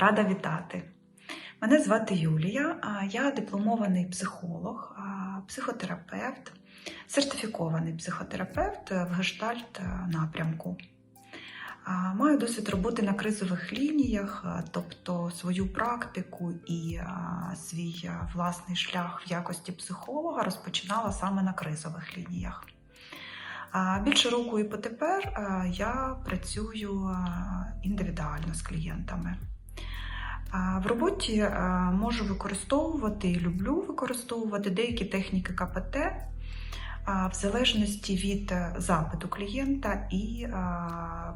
Рада вітати. Мене звати Юлія, я дипломований психолог, психотерапевт, сертифікований психотерапевт в гештальт напрямку. Маю досвід роботи на кризових лініях, тобто свою практику і свій власний шлях в якості психолога розпочинала саме на кризових лініях. Більше року і потепер я працюю індивідуально з клієнтами. В роботі можу використовувати і люблю використовувати деякі техніки КПТ в залежності від е, запиту клієнта і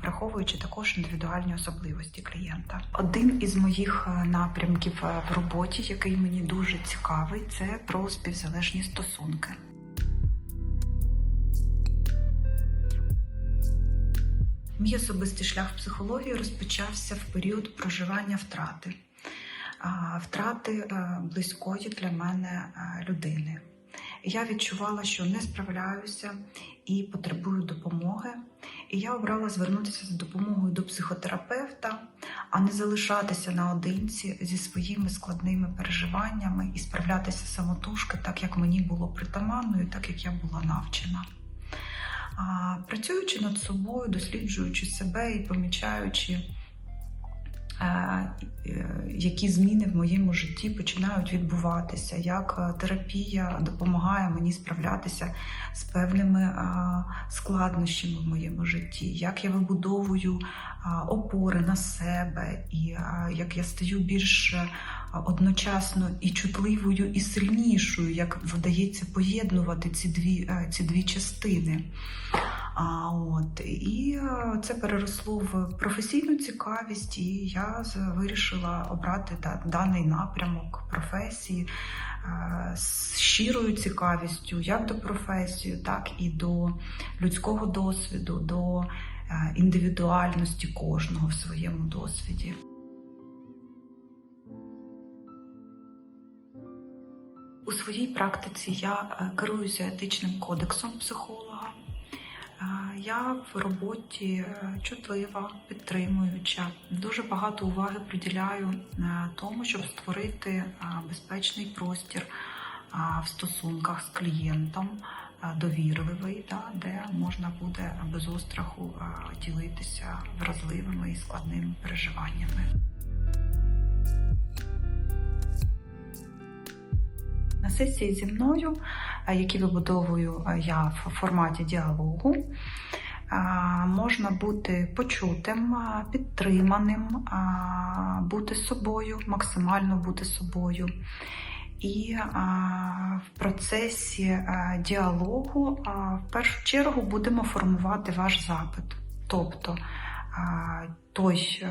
враховуючи також індивідуальні особливості клієнта. Один із моїх е, напрямків е, в роботі, який мені дуже цікавий, це про співзалежні стосунки. Мій особистий шлях в психології розпочався в період проживання втрати, втрати е, близької для мене е, людини. Я відчувала, що не справляюся і потребую допомоги. І я обрала звернутися за допомогою до психотерапевта, а не залишатися наодинці зі своїми складними переживаннями і справлятися самотужки, так як мені було притаманно і так як я була навчена. А, Працюючи над собою, досліджуючи себе і помічаючи, які зміни в моєму житті починають відбуватися, як е, терапія допомагає мені справлятися з певними е, складнощами в моєму житті, як я вибудовую е, опори на себе, і е, як я стаю більш е, одночасно і чутливою, і сильнішою, як вдається поєднувати ці дві, е, ці дві частини. А, от, і це переросло в професійну цікавість, і я вирішила обрати да- даний напрямок професії е, з щирою цікавістю, як до професії, так і до людського досвіду, до е, індивідуальності кожного в своєму досвіді. У своїй практиці я е, керуюся етичним кодексом психолога. Я в роботі е, чутлива, підтримуюча. Дуже багато уваги приділяю е, тому, щоб створити е, безпечний простір в стосунках з клієнтом, довірливий, де можна буде без остраху ділитися вразливими і складними переживаннями. На сесії зі мною, які вибудовую я в форматі діалогу, можна бути почутим, підтриманим, бути собою, максимально бути собою. І в процесі діалогу в першу чергу будемо формувати ваш запит. Тобто той,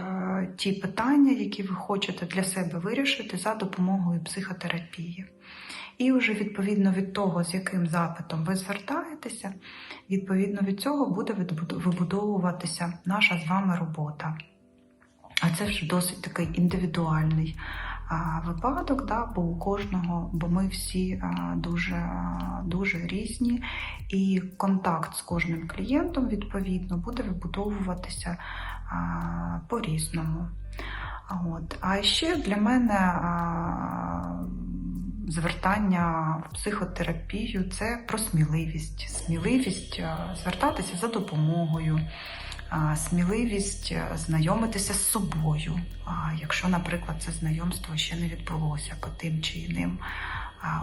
ті питання, які ви хочете для себе вирішити за допомогою психотерапії. І вже відповідно від того, з яким запитом ви звертаєтеся, відповідно від цього буде вибудовуватися наша з вами робота. А це вже досить такий індивідуальний а, випадок, да, бо у кожного, бо ми всі а, дуже, а, дуже різні, і контакт з кожним клієнтом відповідно буде вибудовуватися по-різному. От. А ще для мене звертання в психотерапію це про сміливість. Сміливість звертатися за допомогою, сміливість знайомитися з собою. Якщо, наприклад, це знайомство ще не відбулося по тим чи іним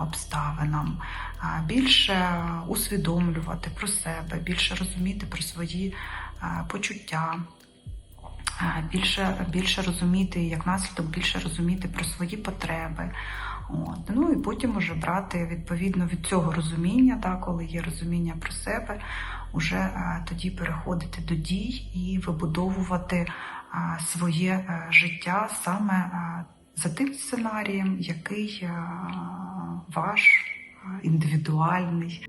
обставинам, більше усвідомлювати про себе, більше розуміти про свої почуття. Більше, більше розуміти, як наслідок, більше розуміти про свої потреби. От. Ну і потім уже брати відповідно від цього розуміння, да, коли є розуміння про себе, уже а, тоді переходити до дій і вибудовувати а, своє е, життя саме за тим сценарієм, який ваш індивідуальний.